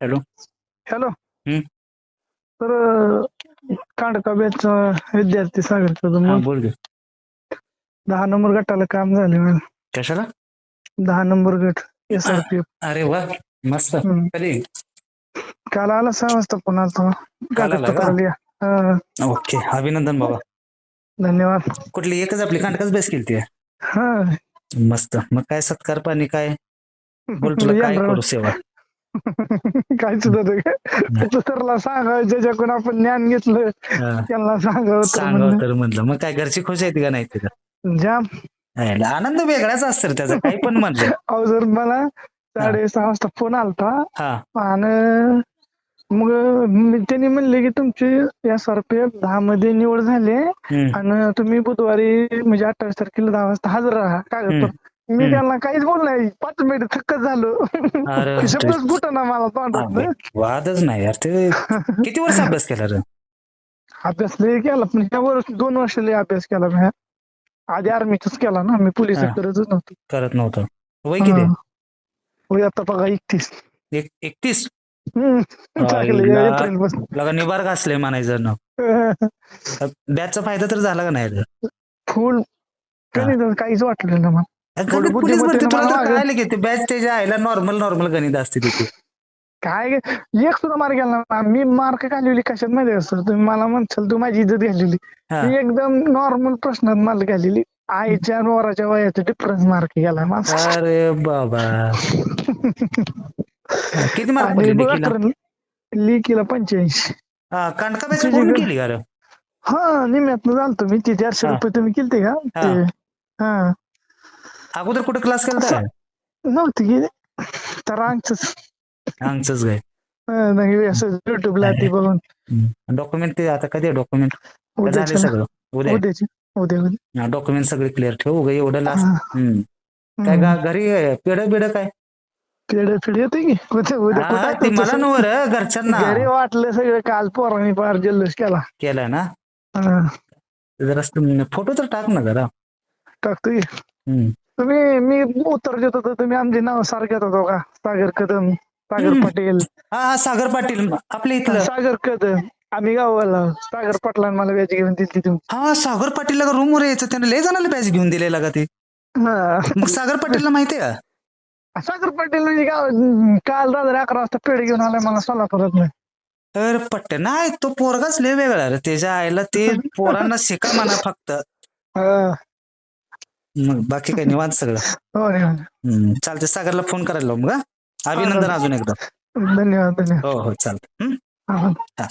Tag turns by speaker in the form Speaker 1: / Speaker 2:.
Speaker 1: Hello.
Speaker 2: Hello. तर कांडका बॅचचा विद्यार्थी सागर
Speaker 1: बोल गे
Speaker 2: दहा नंबर गटाला काम झाले
Speaker 1: कशाला?
Speaker 2: दहा नंबर गट एस आर पी
Speaker 1: अरे वा मस्त. कधी?
Speaker 2: काल आला सहा वाजता पुन्हा तो. हा,
Speaker 1: ओके अभिनंदन बाबा.
Speaker 2: धन्यवाद.
Speaker 1: कुठली एकच आपली कांडकाच बेस केली
Speaker 2: हा.
Speaker 1: मस्त. मग काय सत्कार पाणी काय? बोल तुला काय करू सेवा?
Speaker 2: काय सुद्धा ते काय? सरला सांगा ज्याच्याकडून आपण ज्ञान घेतलं. त्यांना सांगावं
Speaker 1: सांगावं
Speaker 2: म्हणलं.
Speaker 1: तर म्हणलं. मग काय घरची खुश आहेत का नाही तिथं?
Speaker 2: जाम
Speaker 1: आनंद वेगळाच असतो त्याचा काही पण म्हणलं.
Speaker 2: अहो जर मला साडेसहा वाजता फोन आलता
Speaker 1: हा.
Speaker 2: आणि मग त्यांनी म्हणले की तुमची एस आर पी एफ दहा मध्ये निवड झाली. आणि तुम्ही बुधवारी म्हणजे अठ्ठावीस तारखेला दहा वाजता हजर राहा कागदपत्र. मी. त्यांना काहीच बोल नाही. पाच मिनिट थक्क झालो. शब्दच कुठं ना मला तोंडात.
Speaker 1: वादच नाही यार. ते किती वर्ष अभ्यास केला रे?
Speaker 2: अभ्यास लय केला. पण ह्या वर्ष दोन वर्ष लय अभ्यास केला मी. आधी आर्मीचाच केला ना. मी पोलीस. करतच नव्हतो
Speaker 1: करत नव्हतं. वय किती.
Speaker 2: होय आता बघा एकतीस.
Speaker 1: एक एकतीस? निबार घासले म्हणायचं ना. बॅचचा फायदा तर झाला का नाही?
Speaker 2: फुल काहीच वाटलं ना मला.
Speaker 1: गणित
Speaker 2: थोडं
Speaker 1: पोलीस भरती
Speaker 2: बुद्धिमत्तेनं
Speaker 1: तुला तर
Speaker 2: मला
Speaker 1: काय आलं की ते बॅच त्याच्या आईला नॉर्मल नॉर्मल गणित असते तिथे
Speaker 2: काय एक सुद्धा मार्क गेला ना मी मार्क घालवली कशात माहिती सर? तुम्ही मला म्हणशाल तू माझी इज्जत घालवली. मी एकदम नॉर्मल प्रश्नात मार्क घालवली. आईच्या आणि वराच्या वयाचा डिफरन्स मार्क गेला माझा.
Speaker 1: अरे बाबा. किती मार्क? लिखीला
Speaker 2: पंच्याऐंशी.
Speaker 1: हा कांडका बॅच केली?
Speaker 2: हा निम्यातनं झालतो मी ते चारशे. रुपये तुम्ही केलते का?
Speaker 1: हा. अगोदर कुठे क्लास केला
Speaker 2: नव्हते तर आमचंच
Speaker 1: आमचंच काय?
Speaker 2: नाही असं युट्यूबला ते बघून.
Speaker 1: डॉक्युमेंट ते आता कधी डॉक्युमेंट झाले सगळं? उद्या
Speaker 2: उद्या
Speaker 1: डॉक्युमेंट सगळे क्लिअर ठेव उगा एवढं लास्ट. काय गा- घरी पेड बिड काय?
Speaker 2: पेढे फिडे येते की
Speaker 1: मला? नवर घरच्यांना.
Speaker 2: घरी वाटलं सगळं काल पोरांनी फार जल्लोष केला.
Speaker 1: केलाय ना? जरा फोटो तर टाक ना जरा.
Speaker 2: टाकतो की. तुम्ही मी उत्तर देत होतो तुम्ही आमचे नाव सारखेच होतो का सागर कदम सागर. पटेल.
Speaker 1: हा हा सागर पाटील आपल्या इथलं.
Speaker 2: सागर कदम. आम्ही गावाला सागर पाटलांनी मला व्याज घेऊन दिली तुम्ही.
Speaker 1: हा सागर पाटीलला रूम वर यायचं? त्याने लय जणांना बॅच घेऊन दिलेला का ते?
Speaker 2: हा.
Speaker 1: मग सागर पाटीलला माहितीये का?
Speaker 2: सागर पाटील म्हणजे गाव काल रात्री अकरा वाजता पेढे घेऊन आलाय मला सोलापुरात नाही
Speaker 1: तर पट्ट नाही तो पोरगाच लय वेगळा रे. त्याच्या आईला ते पोरांना शिका म्हणा फक्त. मग बाकी काय निवांत सगळं
Speaker 2: हो हो.
Speaker 1: चालते सागरला फोन करायला मग हा? अभिनंदन अजून एकदा
Speaker 2: धन्यवाद धन्यवाद
Speaker 1: हो हो चालतं?
Speaker 2: हा.
Speaker 1: हा